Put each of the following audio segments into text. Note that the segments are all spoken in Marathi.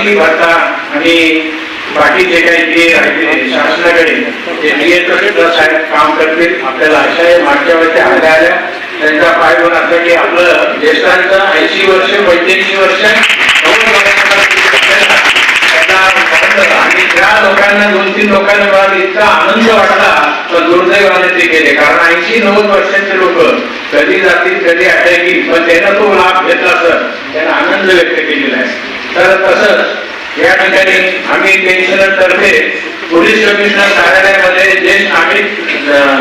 वैद्यकीय भत्ता आणि बाकी जे काही जे शासनाकडे जे नियंत्रण साहेब काम करतील. आपल्याला अशा मागच्या वर्षी आल्या आल्या. त्यांचा पाय होऊन असं की आपलं ज्येष्ठांचं ऐंशी वर्ष पंच्याऐंशी वर्ष आणि त्या लोकांना दोन तीन लोकांना मला इतका आनंद वाटला तर दुर्दैवाने ते केले कारण ऐंशी नव्वद वर्षाचे लोक कधी जातील कधी अटॅक येईल पण त्यांना तो लाभ घेतला तर त्यांना आनंद व्यक्त केलेला आहे. तर तसंच या ठिकाणी आम्ही पेन्शनर तर्फे पोलीस कमिशनर कार्यालयामध्ये जे आम्ही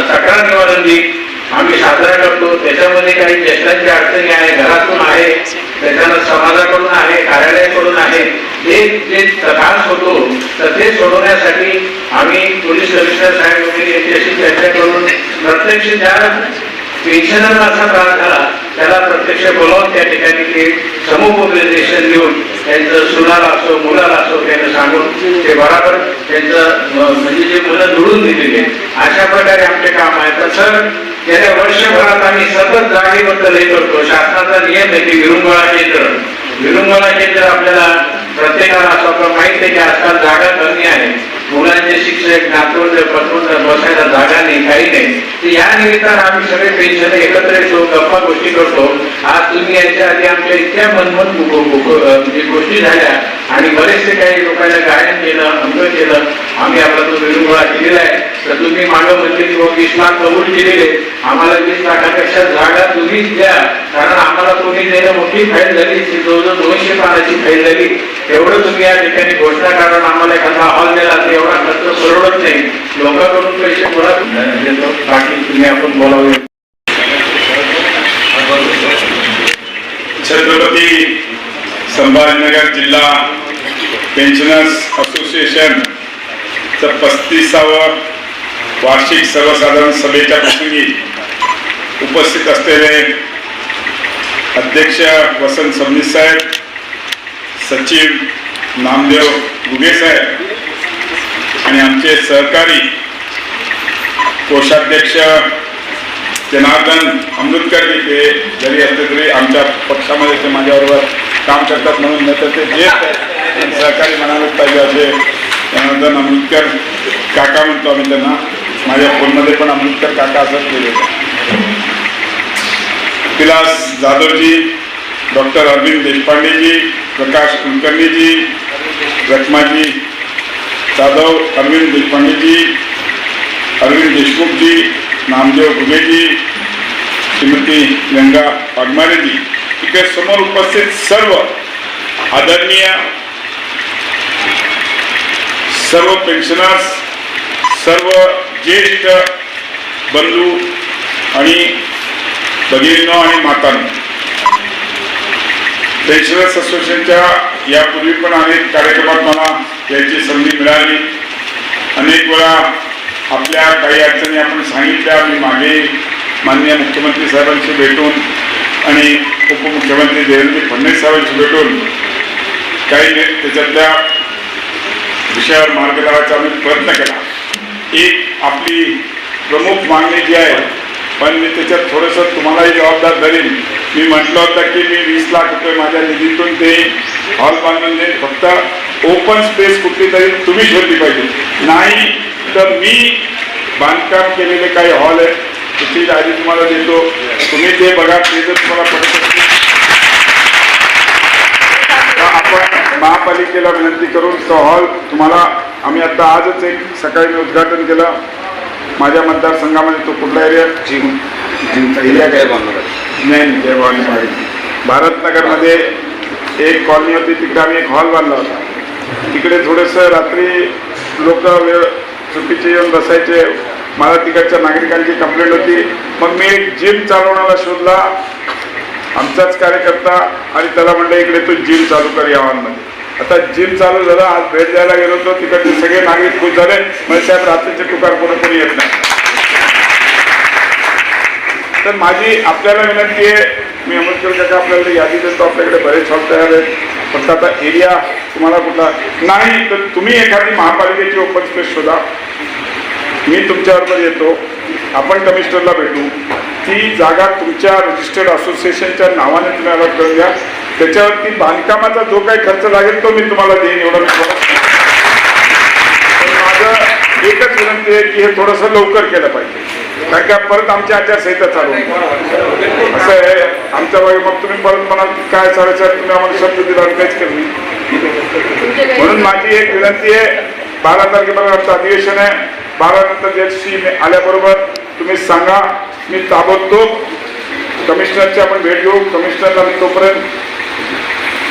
तक्रार निवारण दिन आम्ही साजरा करतो त्याच्यामध्ये काही ज्येष्ठांची अडचणी आहे घरातून आहे त्याच्यानं समाजाकडून आहे कार्यालयाकडून आहे जे जे त्रास होतो तर ते सोडवण्यासाठी आम्ही पोलीस कमिशनर साहेब वगैरे यांच्याशी चर्चा करून प्रत्यक्ष ज्या पेन्शनरला असा त्रास झाला त्याला प्रत्यक्ष बोलावून त्या ठिकाणी ते समुपदेशन देऊन त्यांचं सुनाला असो मुलाला असो त्यांना सांगून ते बराबर त्यांचं म्हणजे जे मुलं जुळून दिलेले अशा प्रकारे आमचे काम आहे. तर सर गेल्या वर्षभरात आम्ही सतत जागेबद्दल हे करतो. शासनाचा नियम आहे की विरुंगळा केंद्र. विरुंगळा केंद्र आपल्याला प्रत्येकाला असं माहीत आहे की आजकाल जागा कमी आहे. मुलांचे शिक्षक नातवंड पतवंड बसायला जागा नाही काही नाही. तर या निमित्तानं आम्ही सगळे पेन्शन एकत्र येतो गप्पा गोष्टी करतो. आज तुम्ही याच्या आधी आमच्या इतक्या मनमन म्हणजे गोष्टी झाल्या आणि बरेचसे काही लोकांना गायन केलं अंग केलं. आम्ही आपला तो विरुंगळा केलेला आहे. तर तुम्ही मानव म्हणले वीस लाख कबूल केलेले आम्हाला वीस लाखापेक्षा जागा तुम्हीच द्या. कारण आम्हाला तुम्ही देणं मोठी फाईल झाली जवळजवळ दोनशे पानाची फाईल झाली. एवढं तुम्ही या ठिकाणी घोषणा कारण आम्हाला एखादा हॉल दिला तर एवढा खर्च परवडत नाही. लोकांकडून पैसे बोला. बाकी तुम्ही आपण बोलावे छत्रपती संभाजीनगर जिल्हा पेन्शनर्स असोसिएशन पस्तीसावं वार्षिक सर्वसाधारण सभेच्या प्रसंगी उपस्थित असलेले अध्यक्ष वसंत सबनीस साहेब सचिव नामदेव गुगे साहेब आणि आमचे सहकारी कोषाध्यक्ष जनार्दन अमृतकर जी ते जरी असले तरी आमच्या पक्षामध्ये ते माझ्याबरोबर काम करतात म्हणून नाही तर ते जे सहकारी म्हणालेच पाहिजे असे जनार्दन अमृतकर काका म्हणतो आम्ही त्यांना. माझ्या फोनमध्ये पण आंबेडकर काका असंच केले. विलास जाधवजी डॉक्टर अरविंद देशपांडेजी प्रकाश कुलकर्णीजी रत्माजी जाधव अरविंद देशपांडेजी अरविंद देशमुखजी नामदेव घुगेजी श्रीमती गंगा वाघमारेजी. इकडे समोर उपस्थित सर्व आदरणीय सर्व पेन्शनर्स सर्व ज्येष्ठ बंधू आणि भगिनींनो आणि मातांनो पेन्शनर्स असोसिएशनच्या यापूर्वी पण अनेक कार्यक्रमात मला याची संधी मिळाली. अनेक वेळा आपल्या काही अडचणी आपण सांगितल्या मी मागे माननीय मुख्यमंत्री साहेबांशी भेटून आणि उपमुख्यमंत्री देवेंद्र फडणवीस साहेबांशी भेटून काही त्याच्यातल्या विषयावर मार्ग लावायचा आम्ही प्रयत्न केला. एक आपली प्रमुख मागणी जी आहे पण मी त्याच्यात थोडंसं तुम्हालाही जबाबदार धरेन. मी म्हटलं होतं की मी वीस लाख रुपये माझ्या निधीतून ते हॉल बांधून देईन. फक्त ओपन स्पेस कुठली तरी तुम्ही ठेवली पाहिजे. नाही तर मी बांधकाम केलेले काही हॉल आहेत त्याची यादी तुम्हाला देतो. तुम्ही ते बघा ते जर तुम्हाला पडत असतील तर आपण महापालिकेला विनंती करून तो हॉल तुम्हाला आम्ही आता आजच एक सकाळी मी उद्घाटन केलं. माझ्या मतदारसंघामध्ये तो कुठला एरिया एरिया नाही जय भवानी पहाडी भारतनगरमध्ये एक कॉलनी होती तिकडे आम्ही एक हॉल बांधला होता. तिकडे थोडंसं रात्री लोक वेळ चुकीचे येऊन बसायचे. मला तिकडच्या नागरिकांची कंप्लेंट होती. मग मी एक जिम चालवणारा शोधला. आमचाच कार्यकर्ता आणि त्याला म्हणलं इकडे तू जिम चालू कर या हॉलमध्ये आता जिम चालू झालं आज भेट द्यायला गेलो होतो. तिकडचे सगळे नागरिक खुश झाले. म्हणजे साहेब रात्रीचे टुकार कोणी येत नाही. तर माझी आपल्याला विनंती आहे मी अमृतकर काका आपल्याला यादी देतो. आपल्याकडे बरेच हॉल तयार आहेत. फक्त आता एरिया तुम्हाला कुठला? नाही तर तुम्ही एखादी महापालिकेची ओपन स्पेस शोधा. मी तुमच्याबरोबर येतो. आपण कमिशनरला भेटू. ती जागा तुमच्या रजिस्टर्ड असोसिएशनच्या नावाने तुम्ही अलॉट करून द्या त्याच्यावरती बांधकामाचा जो काही खर्च लागेल तो मी तुम्हाला देईन एवढं माझं एकच विनंती आहे की हे थोडंसं लवकर केलं पाहिजे. कारण का परत आमची आचारसंहिता चालू. असं आहे. आमच्या बागे मग तुम्ही परत म्हणाल की काय चालायचं तुम्ही आम्हाला शब्द दिला काहीच नाही. म्हणून माझी एक विनंती आहे बारा तारखेपर्यंत आमचं अधिवेशन आहे. बारा नंतर दिवशी आल्याबरोबर तुम्ही सांगा मी ताबडतोब कमिशनरची आपण भेट घेऊ. कमिशनरला मी तोपर्यंत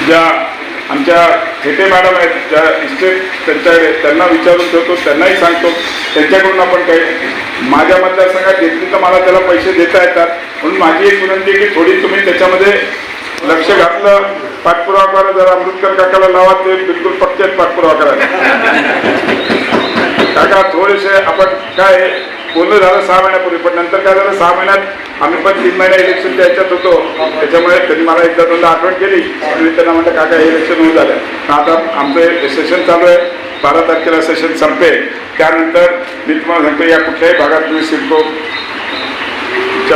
ज्या आमच्या थेटे मॅडम आहेत ज्या इस्टेट त्यांच्याकडे त्यांना विचारून ठेवतो त्यांनाही सांगतो. त्यांच्याकडून आपण काही माझ्या मतदारसंघात घेतली तर मला त्याला पैसे देता येतात. म्हणून माझी एक विनंती आहे की थोडी तुम्ही त्याच्यामध्ये लक्ष घातलं. पाठपुरावा करा जरा अमृतकर काकाला लावा ते बिलकुल पक्के आहेत पाठपुरावा करायला. काका थोडेसे आपण काय बोलणं झालं सहा महिन्यापूर्वी पण नंतर काय झालं सहा महिन्यात आम्ही पण तीन महिन्या इलेक्शनच्या ह्याच्यात होतो. त्याच्यामुळे त्यांनी मला एकदा दोनदा आठवण केली. आणि त्यांना म्हटलं काका हे इलेक्शन होऊन झालं. तर आता आमचं सेशन चालू आहे. बारा तारखेला सेशन संपेल. त्यानंतर मी तुम्हाला सांगतो या कुठल्याही भागात तुम्ही सिडको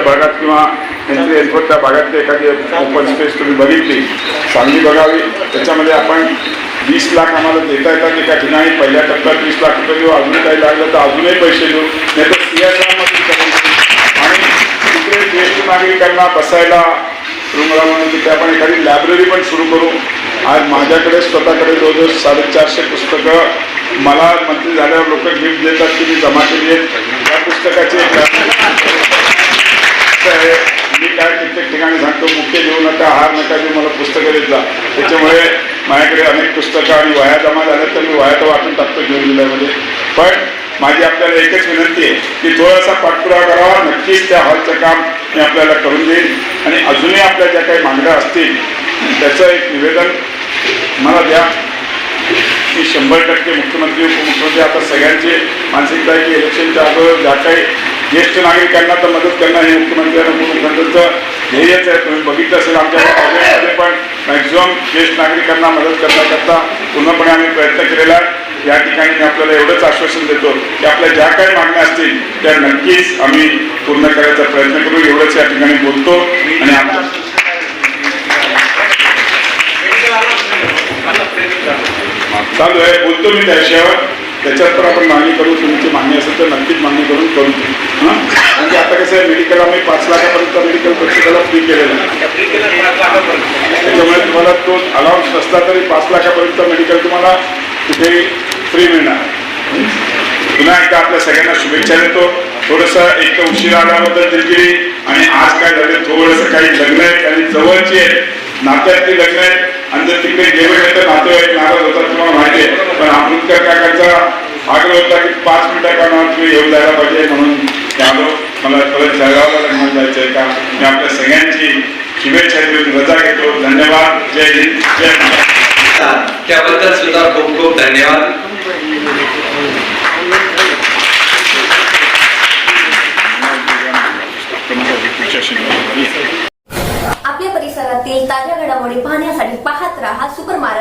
भागात किंवा त्यांची एअरपोर्टच्या भागातली एखादी ओपन स्पेस तुम्ही बघितली. चांगली बघावी. त्याच्यामध्ये आपण वीस लाख आम्हाला देता येतात एका ठिकाणी पहिल्या टप्प्यात वीस लाख रुपये देऊ अजून काही लागलं तर अजूनही पैसे देऊ नाही तर सीएसआरमध्ये आणि तिकडे ज्येष्ठ नागरिकांना बसायला रुमला म्हणून तिथे आपण एखादी लायब्ररी पण सुरू करू. आज माझ्याकडे स्वतःकडे जवळजवळ साडेचारशे पुस्तकं मला मंत्री झाल्यावर लोक गिफ्ट देतात की मी जमा केली आहेत. त्या पुस्तकाची मी काय कित्येक ठिकाणी सांगतो मुख्य देऊ नका हार नका देऊ मला पुस्तकं देत जा. त्याच्यामुळे माझ्याकडे अनेक पुस्तकं आणि वाया जमा झाल्या तर मी वह्या तर वाटून टाकतो जून जुलैमध्ये पण माझी आपल्याला एकच विनंती आहे की थोडासा पाठपुरावा करावा. नक्कीच त्या हॉलचं काम मी आपल्याला करून देईन. आणि अजूनही आपल्या ज्या काही मागण्या असतील त्याचं एक निवेदन मला द्या. की शंभर टक्के मुख्यमंत्री उपमुख्यमंत्री आता सगळ्यांची मानसिकता आहे की इलेक्शनच्या अगोदर ज्या काही ज्येष्ठ नागरिकांना तर मदत करणं हे मुख्यमंत्र्यांना उपमुख्यमंत्र्यांचं ध्येयच आहे. तुम्ही बघितलं असेल आमच्या ऑर्गनमध्ये पण मॅक्झिमम ज्येष्ठ नागरिकांना मदत करण्याकरता पूर्णपणे आम्ही प्रयत्न केलेला आहे. या ठिकाणी मी आपल्याला एवढंच आश्वासन देतो की आपल्या ज्या काही मागण्या असतील त्या नक्कीच आम्ही पूर्ण करायचा प्रयत्न करू. एवढंच या ठिकाणी बोलतो आणि आमच्या चालू आहे. बोलतो मी त्या विषयावर त्याच्यात पण आपण मागणी करू तुमची मागणी असेल तर नक्कीच मागणी करून करू. हां? म्हणजे आता कसं आहे मेडिकल आम्ही पाच लाखापर्यंत मेडिकल प्रत्येकाला फ्री केलेलं आहे. त्याच्यामुळे तुम्हाला तो अलाउन्स नसला तरी पाच लाखापर्यंत मेडिकल तुम्हाला तिथे फ्री मिळणार. पुन्हा एकदा आपल्या सगळ्यांना शुभेच्छा देतो. थोडंसं एक तर उशीर आल्याबद्दल दिलगिरी आणि आज काय झालं थोडंसं काही लग्न आहेत आणि जवळची आहेत नात्यातली लग्न आहेत आणि जर तिकडे गेलो नाही तर नातेवाईक नाराज होतात तुम्हाला माहिती आहे. पण अमृतकर काकांचा आग्रह होता की पाच मिनिटा कामात तुम्ही येऊन जायला पाहिजे म्हणून ते आलो मला परत जळगावला लग्नात जायचं आहे का? मी आपल्या सगळ्यांची शुभेच्छा देऊन रजा घेतो. धन्यवाद. जय हिंद. जय महाराष्ट्र. त्याबद्दल सुद्धा खूप खूप धन्यवाद. आपल्या परिसरातील ताज्या घडामोडी पाहण्यासाठी trabaja súper mal.